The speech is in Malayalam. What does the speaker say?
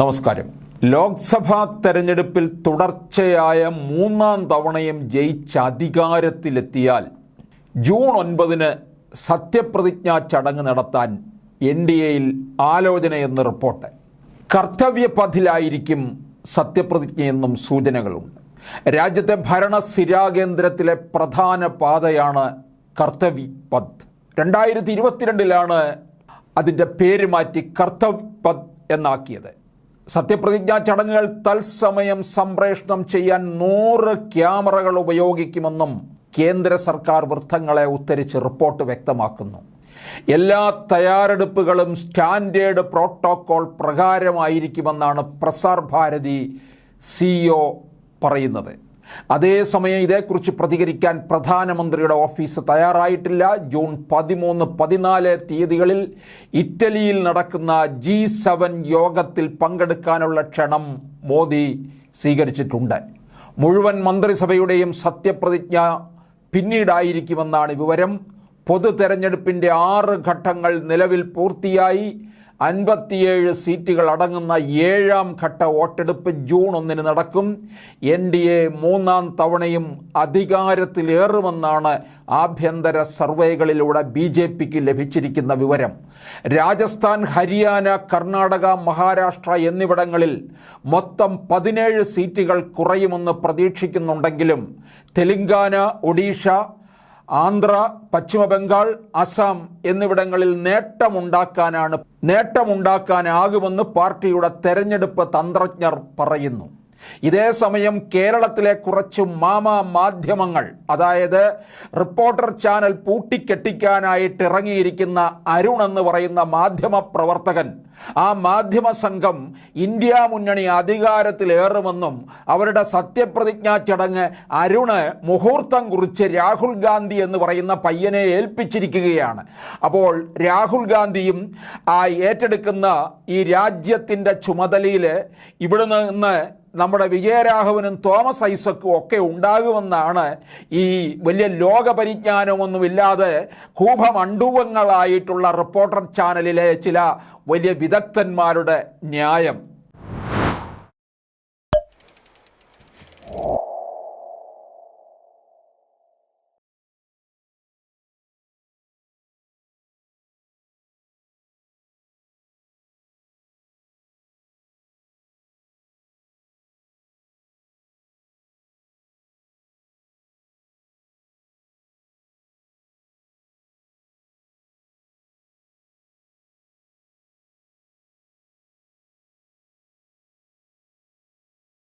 നമസ്കാരം. ലോക്സഭാ തെരഞ്ഞെടുപ്പിൽ തുടർച്ചയായ മൂന്നാം തവണയും ജയിച്ച് അധികാരത്തിലെത്തിയാൽ ജൂൺ ഒൻപതിന് സത്യപ്രതിജ്ഞാ ചടങ്ങ് നടത്താൻ എൻ ഡി എയിൽ ആലോചനയെന്ന് റിപ്പോർട്ട്. കർത്തവ്യപഥിലായിരിക്കും സത്യപ്രതിജ്ഞയെന്നും സൂചനകളുണ്ട്. രാജ്യത്തെ ഭരണ സ്ഥിരാകേന്ദ്രത്തിലെ പ്രധാന പാതയാണ് കർത്തവ്യ പദ് രണ്ടായിരത്തി ഇരുപത്തിരണ്ടിലാണ് അതിന്റെ പേര് മാറ്റി കർത്തവ്യ പദ് എന്നാക്കിയത്. സത്യപ്രതിജ്ഞാ ചടങ്ങുകൾ തത്സമയം സംപ്രേഷണം ചെയ്യാൻ നൂറ് ക്യാമറകൾ ഉപയോഗിക്കുമെന്നും കേന്ദ്ര സർക്കാർ വൃത്തങ്ങളെ ഉദ്ധരിച്ച് റിപ്പോർട്ട് വ്യക്തമാക്കുന്നു. എല്ലാ തയ്യാറെടുപ്പുകളും സ്റ്റാൻഡേർഡ് പ്രോട്ടോകോൾ പ്രകാരമായിരിക്കുമെന്നാണ് പ്രസാർ ഭാരതി സിഇഒ പറയുന്നത്. അതേസമയം ഇതേക്കുറിച്ച് പ്രതികരിക്കാൻ പ്രധാനമന്ത്രിയുടെ ഓഫീസ് തയ്യാറായിട്ടില്ല. ജൂൺ പതിമൂന്ന് പതിനാല് തീയതികളിൽ ഇറ്റലിയിൽ നടക്കുന്ന ജി സെവൻ യോഗത്തിൽ പങ്കെടുക്കാനുള്ള ക്ഷണം മോദി സ്വീകരിച്ചിട്ടുണ്ട്. മുഴുവൻ മന്ത്രിസഭയുടെയും സത്യപ്രതിജ്ഞ പിന്നീടായിരിക്കുമെന്നാണ് വിവരം. പൊതു തെരഞ്ഞെടുപ്പിന്റെ ആറ് ഘട്ടങ്ങൾ നിലവിൽ പൂർത്തിയായി. അൻപത്തിയേഴ് സീറ്റുകൾ അടങ്ങുന്ന ഏഴാം ഘട്ട വോട്ടെടുപ്പ് ജൂൺ ഒന്നിന് നടക്കും. എൻ ഡി എ മൂന്നാം തവണയും അധികാരത്തിലേറുമെന്നാണ് ആഭ്യന്തര സർവേകളിലൂടെ ബി ജെ പിക്ക് ലഭിച്ചിരിക്കുന്ന വിവരം. രാജസ്ഥാൻ ഹരിയാന കർണാടക മഹാരാഷ്ട്ര എന്നിവിടങ്ങളിൽ മൊത്തം പതിനേഴ് സീറ്റുകൾ കുറയുമെന്ന് പ്രതീക്ഷിക്കുന്നുണ്ടെങ്കിലും തെലങ്കാന ഒഡീഷ ആന്ധ്ര പശ്ചിമ ബംഗാൾ അസം എന്നിവിടങ്ങളിൽ നേട്ടമുണ്ടാക്കാനാണ് നേട്ടമുണ്ടാക്കാനാകുമെന്ന് പാർട്ടിയുടെ തെരഞ്ഞെടുപ്പ് തന്ത്രജ്ഞർ പറയുന്നു. ഇതേസമയം കേരളത്തിലെ കുറച്ച് മാമ മാധ്യമങ്ങൾ അതായത് റിപ്പോർട്ടർ ചാനൽ പൂട്ടിക്കെട്ടിക്കാനായിട്ട് ഇറങ്ങിയിരിക്കുന്ന അരുൺ എന്ന് പറയുന്ന മാധ്യമ പ്രവർത്തകൻ ആ മാധ്യമ സംഘം ഇന്ത്യ മുന്നണി അധികാരത്തിലേറുമെന്നും അവരുടെ സത്യപ്രതിജ്ഞാ ചടങ്ങ് അരുണ് മുഹൂർത്തം കുറിച്ച് രാഹുൽ ഗാന്ധി എന്ന് പറയുന്ന പയ്യനെ ഏൽപ്പിച്ചിരിക്കുകയാണ്. അപ്പോൾ രാഹുൽ ഗാന്ധിയും ആ ഏറ്റെടുക്കുന്ന ഈ രാജ്യത്തിന്റെ ചുമതലയിൽ ഇവിടെ നിന്ന് നമ്മുടെ വിജയരാഘവനും തോമസ് ഐസക്കും ഒക്കെ ഉണ്ടാകുമെന്നാണ് ഈ വലിയ ലോകപരിജ്ഞാനമൊന്നുമില്ലാതെ കൂഭമണ്ഡൂവങ്ങളായിട്ടുള്ള റിപ്പോർട്ടർ ചാനലിലെ ചില വലിയ വിദഗ്ധന്മാരുടെ ന്യായം.